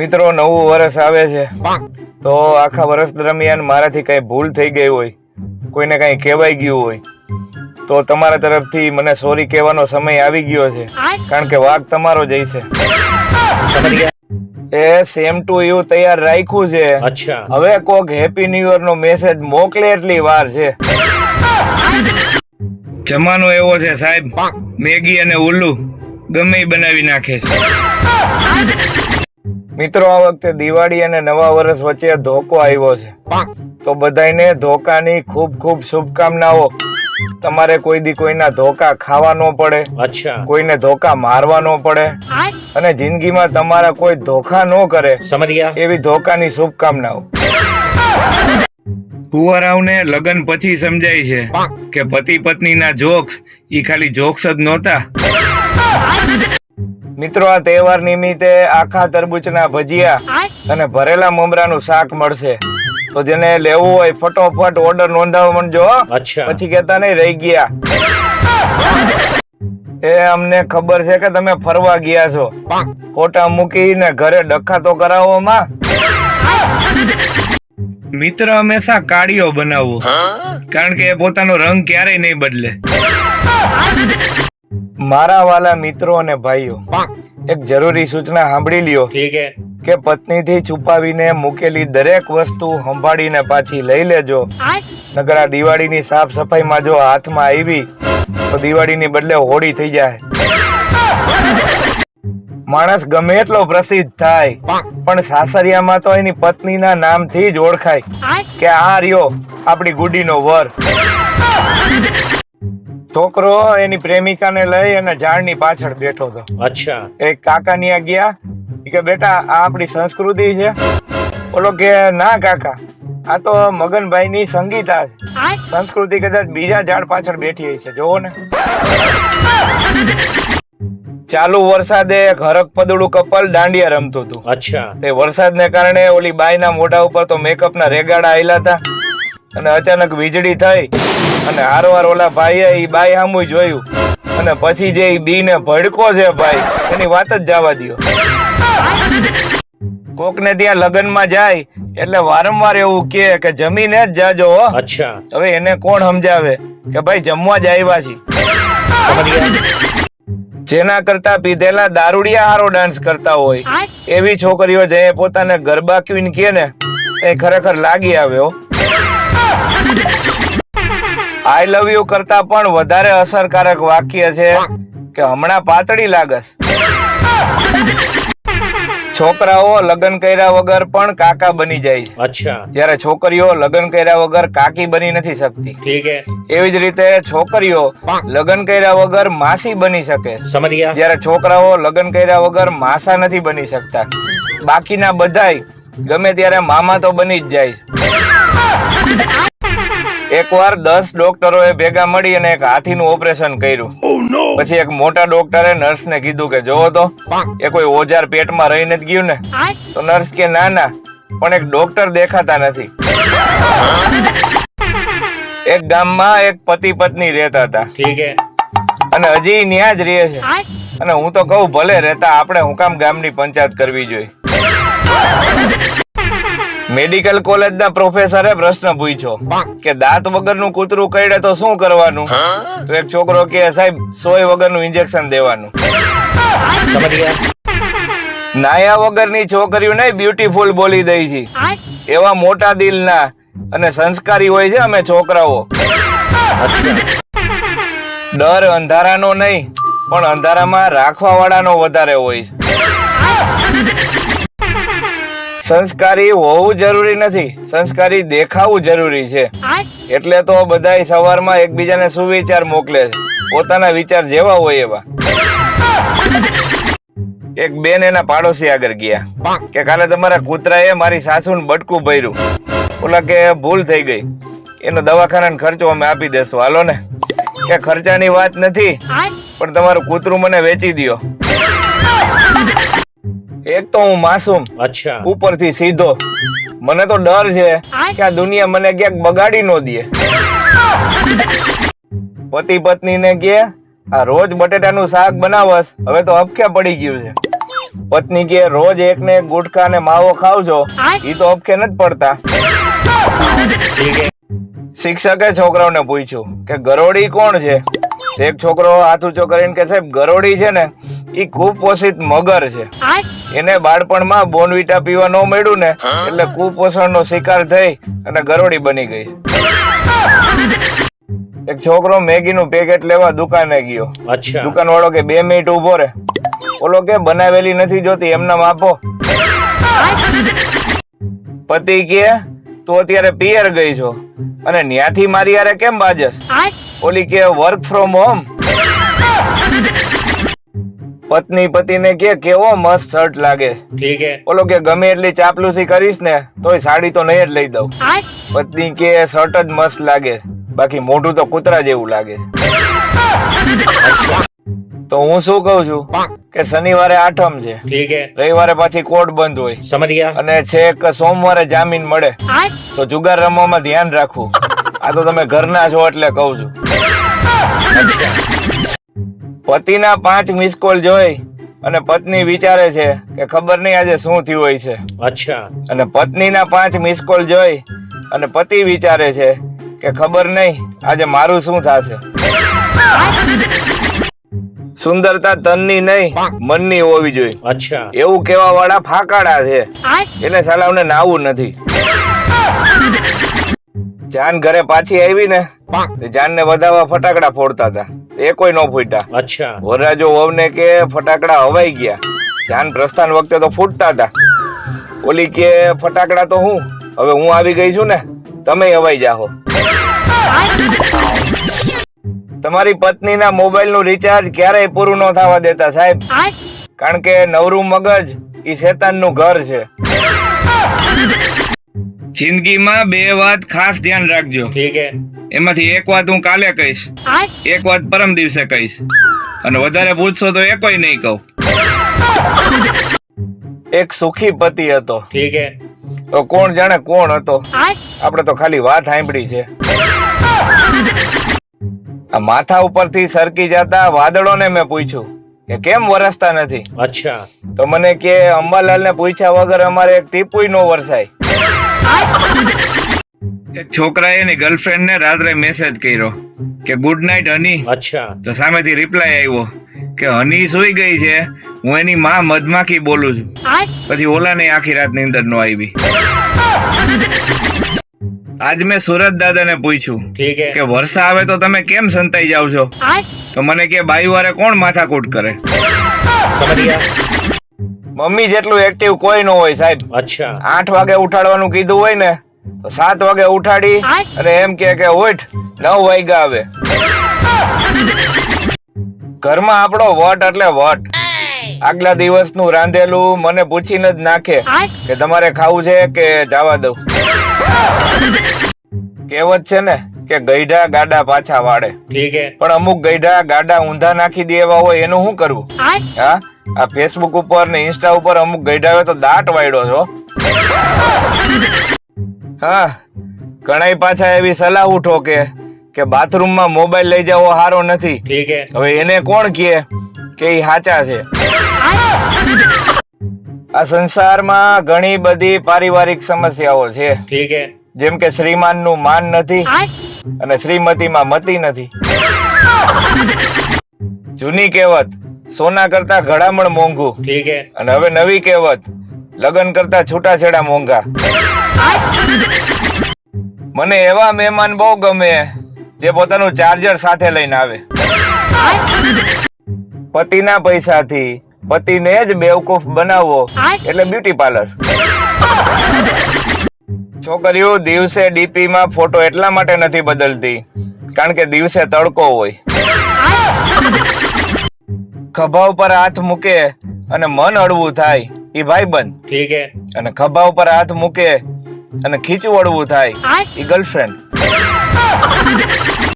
મિત્રો નવું વર્ષ આવે છે. તો આખા વર્ષ દરમિયાન મારાથી કઈ ભૂલ થઈ ગઈ હોય કોઈને કઈ કહેવાય ગયું હોય તો તમારા તરફથી મને સોરી કહેવાનો સમય આવી ગયો છે. કારણ કે વાઘ તમારો જ છે. એ સેમ ટુ યુ તૈયાર રાખ્યું છે. હવે કોક હેપી ન્યુ યર નો મેસેજ મોકલે એટલી વાર છે. જમાનો એવો છે સાહેબ. મેગી અને ઉલ્લુ ગમે બનાવી નાખે છે. મિત્રો આ વખતે દિવાળી અને નવા વર્ષ વચ્ચે ધોકો આવ્યો છે. તો બધાને ધોકાની ખૂબ ખૂબ શુભકામનાઓ. તમારે કોઈ દી કોઈના ધોકા ખાવા નો પડે. કોઈને ધોકા મારવા નો પડે. અને જિંદગીમાં તમારા કોઈ ધોકા નો કરે. એવી ધોકાની શુભકામનાઓ. કુંવરાવને લગ્ન પછી સમજાય છે કે પતિ પત્નીના જોક્સ ઈ ખાલી જોક્સ જ નહોતા. મિત્રો આ તહેવાર નિમિત્તે આખા તરબૂચના ભજીયા અને ભરેલા મમરાનું શાક મળશે. તો જેને લેવું હોય ફટોફટ ઓર્ડર નોંધાવો મનજો પછી કેતા નહીં રહી ગયા. એ અમને ખબર છે કે તમે ફરવા ગયા છો. ફોટા મૂકીને ઘરે ડખા તો કરાવો માં. મિત્ર હંમેશા કાળીઓ બનાવવું કારણ કે એ પોતાનો રંગ ક્યારેય નહીં બદલે. મારા વાલા મિત્રો અને ભાઈઓ એક જરૂરી સૂચના સાંભળી લ્યો. ઠીક હે કે પત્નીથી છુપાવીને મૂકેલી દરેક વસ્તુ સંભાળીને પાછી લઈ લેજો. નગરા દિવાળી ની સાફ સફાઈ માં જો હાથમાં આવી તો દિવાળી ની બદલે હોળી થઈ જાય. માણસ ગમે એટલો પ્રસિદ્ધ થાય પણ સાસરિયામાં તો એની પત્નીના નામથી જ ઓળખાય કે આ રહ્યો આપણી ગુડીનો વર. છોકરો એની પ્રેમિકા ને લઈ અને ઝાડની પાછળ બેઠો હતો. અચ્છા. એક કાકા ત્યાં ગયા. કે બેટા આ આપણી સંસ્કૃતિ છે. ઓલો કે ના કાકા. આ તો મગનભાઈ ની સંગીતા સંસ્કૃતિ કદાચ બીજા ઝાડ પાછળ બેઠી છે. જોવો ને. ચાલુ વરસાદે એક હરક પદડું કપલ દાંડિયા રમતું હતું. અચ્છા. તે વરસાદને કારણે ઓલી બાઈના મોઢા ઉપર તો મેકઅપના રેગાડા આયલા હતા. અને અચાનક વીજળી થઈ. અને હારવાર ઓલા ભાઈએ એ બાઈ સામું જોયું. અને પછી જે બી ને ભડકો છે ભાઈ એની વાત જ જવા દો કોક ને ત્યાં લગ્નમાં જાય એટલે વારંવાર એવું કે કે જમીને જ જાજો અચ્છા. હવે એને કોણ સમજાવે? કે ભાઈ જમવા જ આવ્યા છીએ. જેના કરતા પીધેલા દારૂડિયા હારો ડાન્સ કરતા હોય. એવી છોકરીઓ જે પોતાને ગરબા ક્વીન કે ને એ ખરેખર લાગી આવ્યો આઈ લવ યુ કરતા પણ વધારે અસરકારક વાક્ય છે કે હમણાં પાતળી લાગસ. છોકરાઓ લગ્ન કર્યા વગર પણ કાકા બની જાય છે. અચ્છા. છોકરીઓ લગ્ન કર્યા વગર કાકી બની નથી શકતી. એવી જ રીતે છોકરીઓ લગ્ન કર્યા વગર માસી બની શકે. સમજ જ્યારે છોકરાઓ લગ્ન કર્યા વગર માસા નથી બની શકતા. બાકીના બધાય ગમે ત્યારે મામા તો બની જ જાય. એકવાર દસ ડોક્ટરોએ ભેગા મળી અને એક હાથીનું ઓપરેશન કર્યું. Oh, પછી એક મોટા ડોક્ટરે નર્સને કીધું કે જોવો તો એ કોઈ ઓજાર પેટમાં રહીને જ ગયું ને? તો નર્સ કે ના ના પણ એક ડોક્ટર દેખાતા નથી. એક ગામમાં એક પતિ પત્ની રહેતા હતા. અને હજી ન્યા જ રહે છે. અને હું તો કહું ભલે રહેતા આપણે હું કામ ગામની પંચાયત કરવી જોઈએ. મેડિકલ કોલેજના પ્રોફેસરે પ્રશ્ન પૂછ્યો કે દાંત વગરનું કૂતરું કરડે તો શું કરવાનું? તો એક છોકરો કે સાહેબ સોય વગરનું ઇન્જેક્શન દેવાનું. નાયા વગરની છોકરીઓ છોકરીઓને બ્યુટીફુલ બોલી દઈ છે. એવા મોટા દિલના અને સંસ્કારી હોય છે અમે છોકરાઓ. ડર અંધારાનો નહીં પણ અંધારામાં રાખવા વાળાનો વધારે હોય છે. સંસ્કારી હોવું જરૂરી નથી. સંસ્કારી દેખાવું જરૂરી છે. એટલે તો બધા સવારમાં એકબીજાને સુવિચાર મોકલે છે. પોતાના વિચાર જેવા હોય એવા. એક બેન એના પાડોશી આગળ ગયા. કે કાલે તમારા કૂતરાએ મારી સાસુને બટકું ભર્યું. ઓલા કે ભૂલ થઈ ગઈ. એનો દવાખાનાનો ખર્ચો અમે આપી દેશું. હાલો ને. કે ખર્ચાની વાત નથી. પણ તમારું કૂતરું મને વેચી દ્યો. એક તો હું માસૂમ અચ્છા. ઉપરથી સીધો. મને તો ડર છે કે આ દુનિયા મને ક્યાંક બગાડી ન દે. પતિ પત્ની ને કે આ રોજ બટેટાનું શાક બનાવસ હવે તો અપખે પડી ગયું છે. પત્ની કે રોજ એક ને ગુટખા ને માવો ખાવજો એ તો અપખે નથી પડતા. શિક્ષકે છોકરાઓને પૂછ્યું કે ગરોડી કોણ છે? એક છોકરો હાથ ઊંચો કરીને કે સાહેબ ગરોડી છે ને ઈ કુપોષિત મગર છે. એને બાળપણમાં બોનવીટા પીવા ન મળ્યું ને એટલે કુપોષણ નો શિકાર થઈ અને ગરોડી બની ગઈ એક છોકરો મેગી નું પેકેટ લેવા દુકાને ગયો. દુકાન વાળો કે બે મિનિટ ઊભો રે. ઓલો કે બનાવેલી નથી જોતી એમના માપો પતિ કે તું અત્યારે પિયર ગઈ છો અને ન્યાથી મારી યારે કેમ બાજસ? ઓલી કે વર્ક ફ્રોમ હોમ પત્ની પતિને કે કેવો મસ્ત શર્ટ લાગે? ઠીક હે. ઓલો કે ગમે એટલી ચાપલુસી કરીશ ને તોય સાડી તો નહીં જ લઈ દઉં. પત્ની કે શર્ટ જ મસ્ત લાગે. બાકી મોઢું તો કૂતરા જેવું લાગે. તો હું શું કઉ છું? કે શનિવારે આઠમ છે. ઠીક હે. રવિવારે પાછી કોર્ટ બંધ હોય. સમજ ગયા? અને છેક સોમવારે જામીન મળે. તો જુગાર રમવામાં ધ્યાન રાખવું. આ તો તમે ઘરના છો એટલે કહું છું. પતિના પાંચ મિસ કોલ જોઈ અને પત્ની વિચારે છે કે ખબર નહીં આજે શું થયું હોય છે. અચ્છા. અને પત્નીના પાંચ મિસ કોલ જોઈ અને પતિ વિચારે છે કે ખબર નહીં આજે મારું શું થશે. સુંદરતા તનની નહીં મનની હોવી જોઈએ. અચ્છા. એવું કેવા વાળા ફાકાડા છે એટલે સાલા નાવું નથી. જાન ઘરે પાછી આવી ને જાન ને વધાવા ફટાકડા ફોડતા હતા. એ કોઈ નો ફૂટ્યા. અચ્છા. વરરાજો વહુ ને કે ફટાકડા હવાઈ ગયા. જાન પ્રસ્થાન વખતે તો ફૂટતા હતા. ઓલી કે ફટાકડા તો હું? હવે હું આવી ગઈ છું ને તમે હવાઈ જાહો. તમારી પત્નીના મોબાઈલનું રિચાર્જ ક્યારેય પૂરું ન થવા દેતા સાહેબ. કારણ કે નવરું મગજ ઈ શેતાનનું ઘર છે. જિંદગીમાં બે વાત ખાસ ધ્યાન રાખજો. ઠીક હે. એમાંથી એક વાત હું કાલે કહીશ એક વાત પરમ દિવસે કહીશ. અને વધારે પૂછશો તો એ કોઈ નહીં કહું. એક સુખી પતિ હતો. ઠીક હે. તો કોણ જાણે કોણ હતો? આપણે તો ખાલી વાત સાંભળી છે. આ માથા ઉપરથી સરકી જતા વાદળોને મેં પૂછ્યું કે કેમ વરસતા નથી? અચ્છા. તો મને કે અંબાલાલ ને પૂછ્યા વગર અમારે એક ટીપુઈ નો વરસાય. છોકરા એની ગર્લફ્રેન્ડ ને રાત્રે મેસેજ કર્યો કે ગુડ નાઇટ હની અચ્છા. તો સામેથી રિપ્લાય આવ્યો કે હની સુઈ ગઈ છે. હું એની માં મધમાખી બોલું છું. પછી ઓલા ને આખી રાત નીંદર નો આવી. આજ મેં સુરત દાદાને પૂછ્યું કે વર્ષા આવે તો તમે કેમ સંતાઈ જાવ છો? તો મને કે બાઈ વારે કોણ માથાકૂટ કરે? મમ્મી જેટલું એક્ટિવ કોઈ ન હોય સાહેબ. અચ્છા. આઠ વાગે ઉઠાડવાનું કીધું હોય ને તો સાત વાગે ઉઠાડી અને એમ કે કે ઉઠ નવ વાગ્યા આવે. ઘરમાં આપણો વટ એટલે વટ. આગલા દિવસનું રાંધેલું મને પૂછીને જ નાખે કે તમારે ખાવું છે કે જવા દઉં? કહેવત છે ને કે ગઈઢા ગાડા પાછા વાળે. પણ અમુક ગઈઢા ગાડા ઊંધા નાખી દે એવા હોય એનું શું કરવું? હા? આ ફેસબુક ઉપર ને ઇન્સ્ટા ઉપર અમુક ગઈડાવે તો દાટ વાયડો છો. હા ઘણાય પાછા એવી સલાહ ઉઠો કે કે બાથરૂમમાં મોબાઈલ લઈ જવો સારો નથી. હવે એને કોણ કહે કે એ સાચા છે? આ સંસારમાં ઘણી બધી પારિવારિક સમસ્યાઓ છે. જેમ કે શ્રીમાનનું માન નથી અને શ્રીમતી માં મતી નથી. જૂની કહેવત સોના કરતા ઘડામણ મોંઘું. ઠીક હે. અને હવે નવી કહેવત લગન કરતા છૂટાછેડા મોંઘા. મને એવા મહેમાન બહુ ગમે જે પોતાનું ચાર્જર સાથે લઈને આવે. પતિના પૈસાથી પતિને જ બેવકૂફ બનાવવો એટલે બ્યુટી પાર્લર છોકરીઓ દિવસે ડીપી માં ફોટો એટલા માટે નથી બદલતી કારણ કે દિવસે તડકો હોય. ખભા ઉપર હાથ મૂકે અને મન હળવું થાય એ ભાઈબંધ ઠીક અને ખભા ઉપર હાથ મૂકે અને ખીચું અડવું થાય એ ગર્લફ્રેન્ડ